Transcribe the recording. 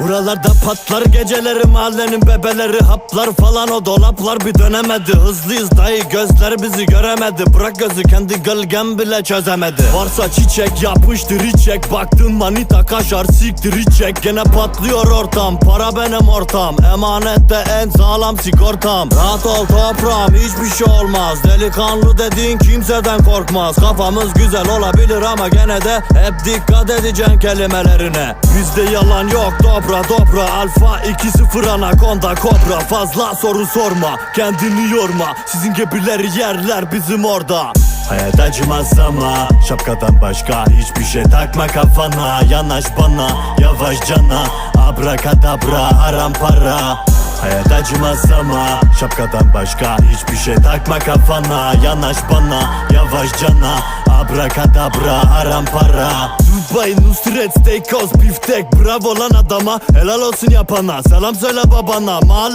Buralarda patlar geceleri mahallenin bebeleri Haplar falan o dolaplar bir dönemedi. Hızlıyız dayı gözler bizi göremedi. Bırak gözü kendi gölgem bile çözemedi. Varsa çiçek yapıştır içek. Baktın manita kaşar siktir içek. Gene patlıyor ortam para benim ortam. Emanette en sağlam sigortam. Rahat ol toprağım hiçbir şey olmaz. Delikanlı dediğin kimseden korkmaz. Kafamız güzel olabilir ama gene de Hep dikkat edeceksin kelimelerine. Bizde yalan yok dobra dobra Alfa 2-0 anakonda kobra. Fazla soru sorma kendini yorma. Sizin gibileri yerler bizim orada. Hayat acımaz ama Şapkadan başka hiçbir şey takma kafana. Yanaş bana yavaş cana. Abrakadabra haram para. Hayat acımaz ama Şapkadan başka hiçbir şey takma kafana. Yanaş bana yavaş cana Abrakadabra haram para Dubai Nusret Steakhouse biftek Bravo lan adama. Helal olsun yapana. Selam söyle babana. Mahalle